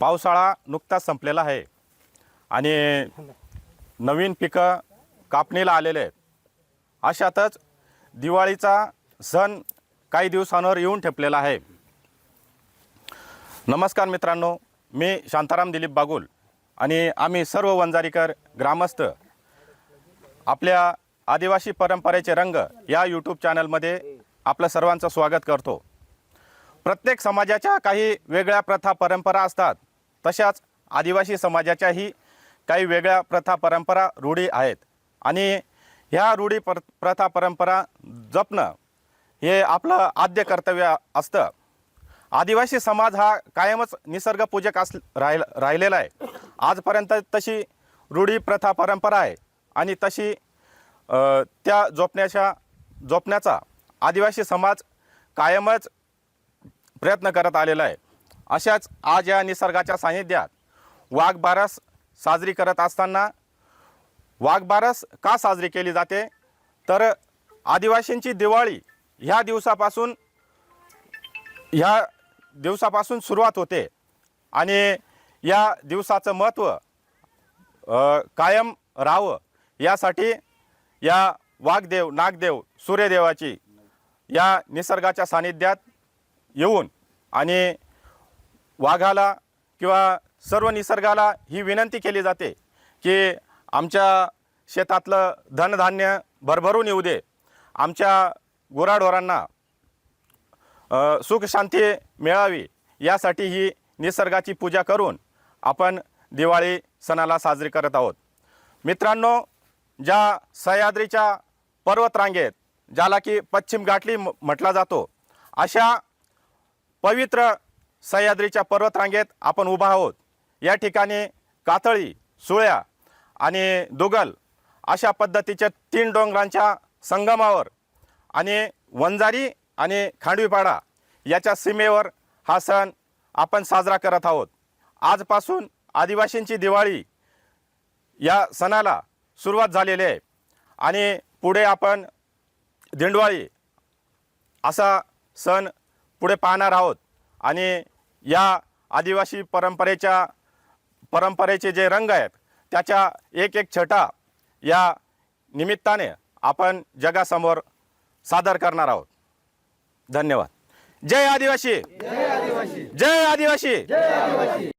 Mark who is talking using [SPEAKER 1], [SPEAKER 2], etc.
[SPEAKER 1] पावसाळा नुकताच संपलेला आहे. आणि नवीन पिकं कापणीला आलेले आहेत. अशातच दिवाळीचा सण काही दिवसांवर येऊन ठेपलेला आहे. नमस्कार मित्रांनो मी शांताराम दिलीप बागुल आणि आम्ही सर्व वंजारीकर ग्रामस्थ आपल्या आदिवासी परंपरेचे रंग या यूट्यूब चॅनलमध्ये आपलं सर्वांचं स्वागत करतो. प्रत्येक समाजाच्या काही वेगळ्या प्रथा परंपरा असतात. तशाच आदिवासी समाजाच्याही काही वेगळ्या प्रथा परंपरा रूढी आहेत. आणि ह्या रूढी पर प्रथा परंपरा जपणं हे आपलं आद्य कर्तव्य असतं. आदिवासी समाज हा कायमच निसर्गपूजक अस राहिल राहिलेला आहे. आजपर्यंत तशी रूढी प्रथा परंपरा आहे आणि तशी त्या जोपण्याच्या जोपण्याचा आदिवासी समाज कायमच प्रयत्न करत आलेला आहे. अशाच आज या निसर्गाच्या सानिध्यात वाघबारस साजरी करत असताना वाघबारस का साजरी केली जाते? तर आदिवासींची दिवाळी ह्या दिवसापासून ह्या दिवसापासून सुरुवात होते आणि या दिवसाचं महत्त्व कायम राहावं यासाठी या वाघदेव नागदेव सूर्यदेवाची या निसर्गाच्या सानिध्यात येऊन आणि वाघाला किंवा सर्व निसर्गाला ही विनंती केली जाते की आमच्या शेतातलं धनधान्य भरभरून येऊ दे. आमच्या गुराढोरांना सुखशांती मिळावी यासाठी ही निसर्गाची पूजा करून आपण दिवाळी सणाला साजरी करत आहोत. मित्रांनो ज्या सह्याद्रीच्या पर्वतरांगेत ज्याला की पश्चिम घाटली म- म्हटला जातो अशा पवित्र सह्याद्रीच्या पर्वतरांगेत आपण उभा आहोत. या ठिकाणी कातळी सुळ्या आणि दुगल अशा पद्धतीच्या तीन डोंगरांच्या संगमावर आणि वंजारी आणि खांडवीपाडा याच्या सीमेवर हा सण आपण साजरा करत आहोत. आजपासून आदिवासींची दिवाळी या सणाला सुरुवात झालेली आहे. आणि पुढे आपण दिंडवाळी असा सण पुढे पाहणार आहोत. आणि या आदिवासी परंपरेच्या परंपरेचे जे रंग आहेत त्याच्या एक एक छटा या निमित्ताने आपण जगासमोर सादर करणार आहोत. धन्यवाद. जय आदिवासी. जय आदिवासी.